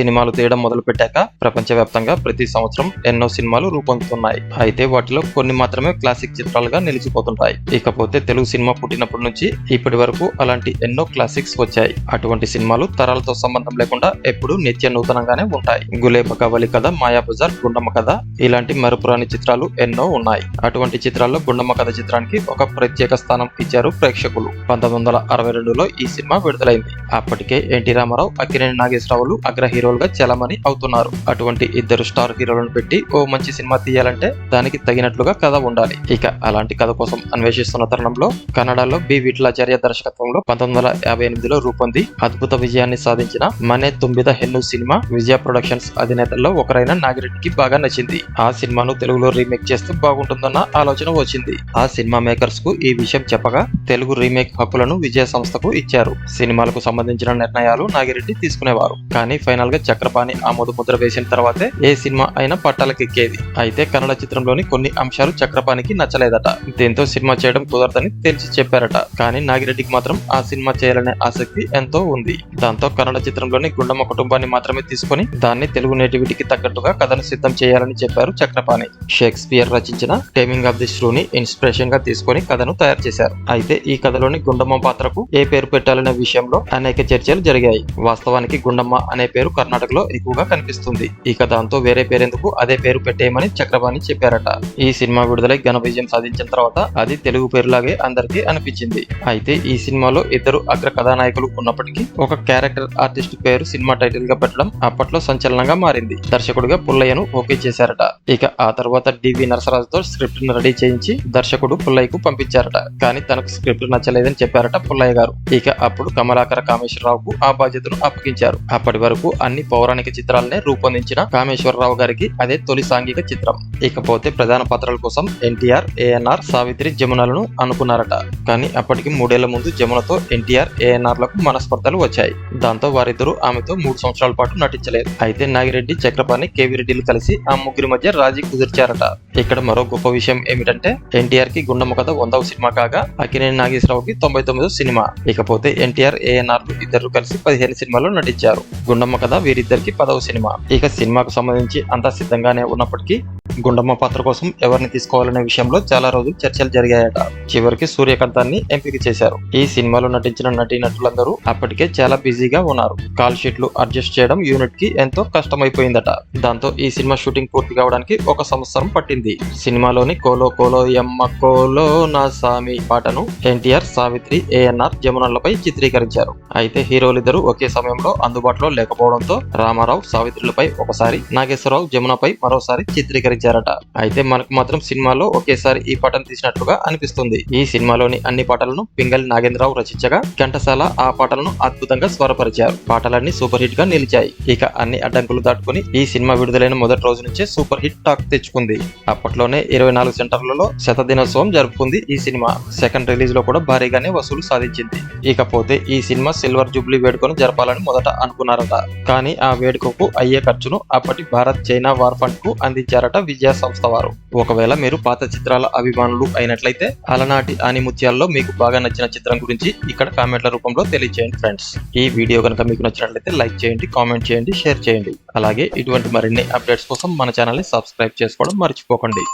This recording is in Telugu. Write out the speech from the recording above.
సినిమాలు తీయడం మొదలుపెట్టాక ప్రపంచవ్యాప్తంగా ప్రతి సంవత్సరం ఎన్నో సినిమాలు రూపొందుతున్నాయి. అయితే వాటిలో కొన్ని మాత్రమే క్లాసిక్ చిత్రాలుగా నిలిచిపోతుంటాయి. ఇకపోతే తెలుగు సినిమా పుట్టినప్పటి నుంచి ఇప్పటి వరకు అలాంటి ఎన్నో క్లాసిక్స్ వచ్చాయి. అటువంటి సినిమాలు తరాలతో సంబంధం లేకుండా ఎప్పుడూ నిత్య నూతనంగానే ఉంటాయి. గులేబ కవలి కథ మాయాబజార్ గుండమ్మ కథ ఇలాంటి మరుపురాని చిత్రాలు ఎన్నో ఉన్నాయి. అటువంటి చిత్రాల్లో గుండమ్మ కథ చిత్రానికి ఒక ప్రత్యేక స్థానం ఇచ్చారు ప్రేక్షకులు. పంతొమ్మిది వందల అరవై రెండులో ఈ సినిమా విడుదలైంది. అప్పటికే ఎన్టీ రామారావు అక్కినేని నాగేశ్వరరావులు అగ్ర హీరో హీరోలుగా చలమని అవుతున్నారు. అటువంటి ఇద్దరు స్టార్ హీరోలను పెట్టి ఓ మంచి సినిమా తీయాలంటే దానికి తగినట్లుగా కథ ఉండాలి. ఇక అలాంటి కథ కోసం అన్వేషిస్తున్న తరుణంలో కన్నడలో బి విట్లాచార్య దర్శకత్వంలో పంతొమ్మిది వందల యాభై ఎనిమిదిలో రూపొంది అద్భుత విజయాన్ని సాధించిన మనే తుంబిద హెన్ను సినిమా విజయ ప్రొడక్షన్స్ అధినేతల్లో ఒకరైన నాగిరెడ్డికి బాగా నచ్చింది. ఆ సినిమాను తెలుగులో రీమేక్ చేస్తే బాగుంటుందన్న ఆలోచన వచ్చింది. ఆ సినిమా మేకర్స్కు ఈ విషయం చెప్పగా తెలుగు రీమేక్ హక్కులను విజయ సంస్థకు ఇచ్చారు. సినిమాలకు సంబంధించిన నిర్ణయాలు నాగిరెడ్డి తీసుకునేవారు. కానీ ఫైనల్ గా చక్రపాణి ఆమోద ముద్ర వేసిన తర్వాతే ఏ సినిమా అయినా పట్టాలకెక్కేది అయితే కన్నడ చిత్రంలోని కొన్ని అంశాలు చక్రపాణికి నచ్చలేదట. దీంతో సినిమా చేయడం కుదరదని తెలిసి చెప్పారట. కానీ నాగిరెడ్డికి మాత్రం ఆ సినిమా చేయాలనే ఆసక్తి ఎంతో ఉంది. దాంతో కన్నడ చిత్రంలోని గుండమ్మ కుటుంబాన్ని మాత్రమే తీసుకొని దాన్ని తెలుగు నేటివిటీకి తగ్గట్టుగా కథను సిద్ధం చేయాలని చెప్పారు చక్రపాణి. షేక్స్పియర్ రచించిన టేమింగ్ ఆఫ్ ది శ్రూని ఇన్స్పిరేషన్గా తీసుకొని కథను తయారు చేశారు. అయితే ఈ కథలోని గుండమ్మ పాత్రకు ఏ పేరు పెట్టాలనే విషయంలో అనేక చర్చలు జరిగాయి. వాస్తవానికి గుండమ్మ అనే పేరు కర్ణాటకలో ఎక్కువగా కనిపిస్తుంది. ఇక దాంతో వేరే పేరెందుకు అదే పేరు పెట్టేయమని చక్రపాణి చెప్పారట. ఈ సినిమా విడుదలై ఘన విజయం సాధించిన తర్వాత అది తెలుగు పేరులాగే అందరికీ అనిపించింది. అయితే ఈ సినిమాలో ఇద్దరు అగ్ర కథానాయకులు ఉన్నప్పటికీ ఒక క్యారెక్టర్ ఆర్టిస్ట్ పేరు సినిమా టైటిల్గా పెట్టడం అప్పట్లో సంచలనంగా మారింది. దర్శకుడిగా పుల్లయ్యను ఓకే చేశారట. ఇక ఆ తర్వాత డివి నరసరాజుతో స్క్రిప్ట్ను రెడీ చేయించి దర్శకుడు పుల్లయ్యకు పంపించారట. కానీ తనకు స్క్రిప్ట్ నచ్చలేదని చెప్పారట పుల్లయ్య గారు. ఇక అప్పుడు కమలాకర కామేశ్వరరావుకు ఆ బాధ్యతను అప్పగించారు. అప్పటి వరకు అన్ని పౌరాణిక చిత్రాలనే రూపొందించిన కామేశ్వరరావు గారికి అదే తొలి సాంఘిక చిత్రం. ఇకపోతే ప్రధాన పాత్రల కోసం ఎన్టీఆర్ ఏఎన్ఆర్ సావిత్రి జమునలను అనుకున్నారట. కానీ అప్పటికి మూడేళ్ళ ముందు జమునతో ఎన్టీఆర్ ఏఎన్ఆర్లకు మనస్పర్ధలు వచ్చాయి. దాంతో వారిద్దరూ ఆమెతో మూడు సంవత్సరాల పాటు నటించలేదు. అయితే నాగిరెడ్డి చక్రపాణి కేవీ రెడ్డిలు కలిసి ఆ ముగ్గురి మధ్య రాజీ కుదిర్చారట. ఇక్కడ మరో గొప్ప విషయం ఏమిటంటే ఎన్టీఆర్కి గుండమ్మ కథ వందవ సినిమా కాగా అక్కినేని నాగేశ్వరరావుకి తొంభై తొమ్మిదో సినిమా. ఇకపోతే ఎన్టీఆర్ ఏఎన్ఆర్ ఇద్దరు కలిసి పదిహేను సినిమాల్లో నటించారు. గుండమ్మ కథ వీరిద్దరికి పదవ సినిమా. ఇక సినిమాకు సంబంధించి అంతా సిద్ధంగానే ఉన్నప్పటికీ గుండమ్మ పాత్ర కోసం ఎవరిని తీసుకోవాలనే విషయంలో చాలా రోజులు చర్చలు జరిగాయట. చివరికి సూర్యకాంతాన్ని ఎంపిక చేశారు. ఈ సినిమాలో నటించిన నటీనటులందరూ అప్పటికే చాలా బిజీగా ఉన్నారు. కాల్ షీట్లు అడ్జస్ట్ చేయడం యూనిట్కి ఎంతో కష్టమైపోయిందట. దాంతో ఈ సినిమా షూటింగ్ పూర్తి కావడానికి ఒక సంవత్సరం పట్టింది. సినిమాలోని కోలో కోలో ఎమ్మ కోలో నా సామి పాటను ఎన్టీఆర్ సావిత్రి ఏఎన్ఆర్ జమునలపై చిత్రీకరించారు. అయితే హీరోలిద్దరూ ఒకే సమయంలో అందుబాటులో లేకపోవడంతో రామారావు సావిత్రులపై ఒకసారి నాగేశ్వరరావు జమునపై మరోసారి చిత్రీకరించారు. తీశారట. అయితే మనకు మాత్రం సినిమాలో ఒకేసారి ఈ పాటను తీసినట్లుగా అనిపిస్తుంది. ఈ సినిమాలోని అన్ని పాటలను పింగళి నాగేంద్రరావు రచించగా ఘంటసాల ఆ పాటలను అద్భుతంగా స్వరపరిచారు. పాటలన్నీ సూపర్ హిట్గా నిలిచాయి. ఇక అన్ని అడ్డంకులు దాటుకుని ఈ సినిమా విడుదలైన మొదటి రోజు నుంచే సూపర్ హిట్ టాక్ తెచ్చుకుంది. అప్పట్లోనే ఇరవై నాలుగు సెంటర్లలో శతదినోత్సవం జరుపుకుంది ఈ సినిమా. సెకండ్ రిలీజ్లో కూడా భారీగానే వసూలు సాధించింది. ఇకపోతే ఈ సినిమా సిల్వర్ జూబ్లీ వేడుకను జరపాలని మొదట అనుకున్నారట. కానీ ఆ వేడుకకు అయ్యే ఖర్చును అప్పటి భారత్ చైనా వార్ ఫండ్కు అందించారట విజయ సంస్థ వారు ఒకవేళ మీరు పాత చిత్రాల అభిమానులు అయినట్లయితే అలనాటి ఆనిముత్యాల్లో మీకు బాగా నచ్చిన చిత్రం గురించి ఇక్కడ కామెంట్ల రూపంలో తెలియజేయండి ఫ్రెండ్స్. ఈ వీడియో కనుక మీకు నచ్చినట్లయితే లైక్ చేయండి కామెంట్ చేయండి షేర్ చేయండి. అలాగే ఇటువంటి మరిన్ని అప్డేట్స్ కోసం మన ఛానల్ని సబ్స్క్రైబ్ చేసుకోవడం మర్చిపోకండి.